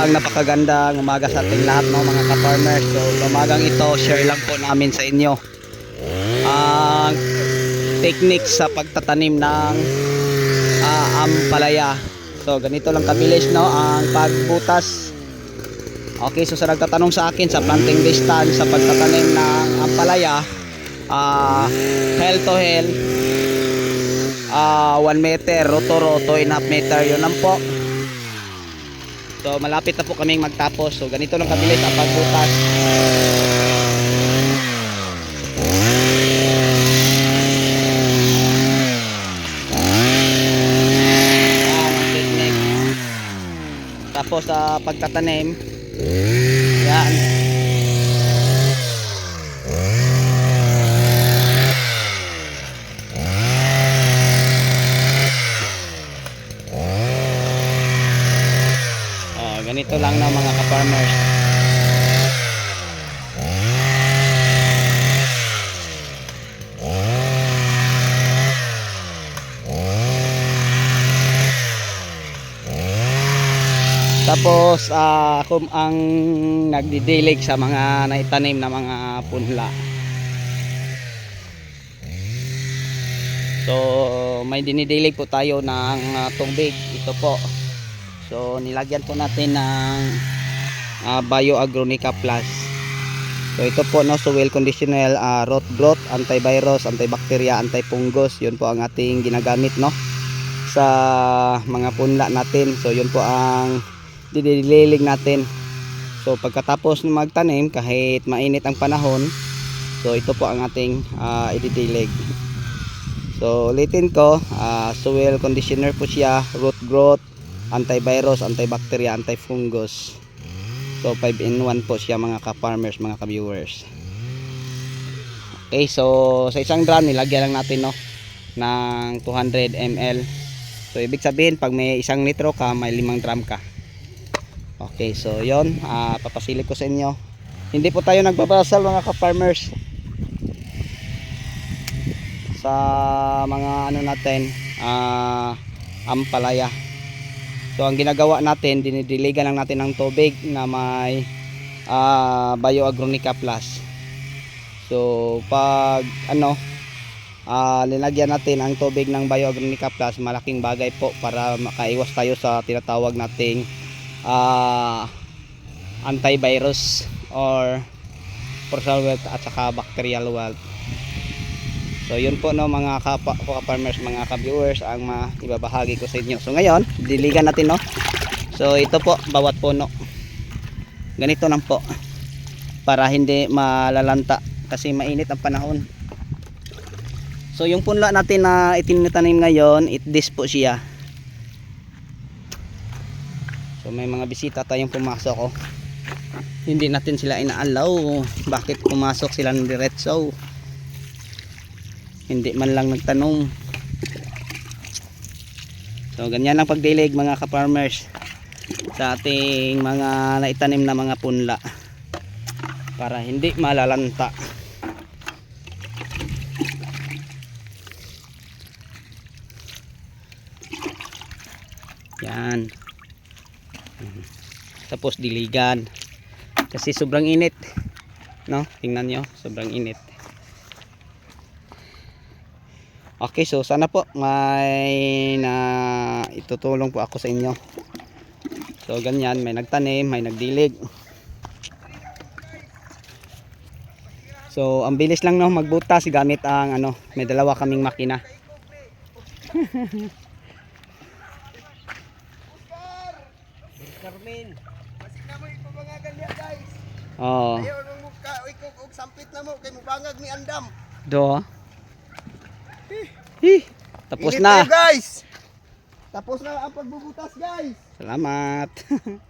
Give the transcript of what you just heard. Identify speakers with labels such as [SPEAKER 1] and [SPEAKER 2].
[SPEAKER 1] Isang napakagandang umaga sa ating lahat no, mga ka-farmers. So, umagang ito, share lang po namin sa inyo ang techniques sa pagtatanim ng ah, ampalaya. So, ganito lang kabilis no, ang pagbutas. Okay, so sa nagtatanong sa akin sa planting distance sa pagtatanim ng ampalaya, ah hell to hell, ah 1 meter, roto roto, and half meter, yun lang po. So malapit na po kaming magtapos. So ganito lang kabilis ang pagbutas. Tapos sa pagtatanim, yan. Oh, ganito lang na mga ka-farmers. Tapos ah, ako ang nagdidilig sa mga naitanim na mga punla. So may dinidilig po tayo ng ah, tubig. Ito po. So nilagyan po natin ng uh, Bioagronica Plus. So ito po no soil conditional uh, root growth, antivirus, antibacteria, antifungus. 'Yun po ang ating ginagamit no sa mga punla natin. So yun po ang dinidilig natin. So pagkatapos ng magtanim kahit mainit ang panahon, so ito po ang ating uh, ididilig. So ulitin ko, ah, soil conditioner po siya, root growth, antivirus, antibacteria, antifungus. So 5 in 1 po siya mga ka-farmers, mga ka-viewers. Okay, so sa isang drum nilagyan lang natin no ng 200 ml. So ibig sabihin pag may isang litro ka, may limang drum ka. Okay, so 'yon, ah papasilip ko sa inyo. Hindi po tayo nagbabasal mga ka-farmers. Sa mga ano natin, ah ampalaya. So ang ginagawa natin, dinidiligan lang natin ng tubig na may ah, Bioagronica Plus. So pag ano ah linagyan natin ang tubig ng Bioagronica Plus, malaking bagay po para makaiwas tayo sa tinatawag nating ah antivirus or personal wealth at saka bacterial wealth. So yun po no mga kapa, farmers, mga ka-viewers ang ma ibabahagi ko sa inyo. So ngayon, diligan natin no. So ito po bawat puno. Ganito lang po para hindi malalanta kasi mainit ang panahon. So yung punla natin na itinatanim ngayon, it this po siya. So may mga bisita tayong pumasok oh. Hindi natin sila inaalaw. Bakit pumasok sila ng diretso? Hindi man lang nagtanong. So ganyan ang pagdilig mga ka-farmers sa ating mga naitanim na mga punla para hindi malalanta. Yan. Tapos diligan. Kasi sobrang init. No? Tingnan nyo, sobrang init. Okay, so sana po may na itutulong po ako sa inyo. So ganyan, may nagtanim, may nagdilig. So ang bilis lang no magbutas gamit ang ano, may dalawa kaming makina.
[SPEAKER 2] Carmen. Masig na mo ipabangagan niya guys.
[SPEAKER 1] Oh,
[SPEAKER 2] Ayaw nang mukha ikog og sampit na mo kay mubangag mi andam.
[SPEAKER 1] do. Hi, tapos
[SPEAKER 2] Init
[SPEAKER 1] na.
[SPEAKER 2] kayo, guys. Tapos na ang pagbubutas guys.
[SPEAKER 1] Salamat.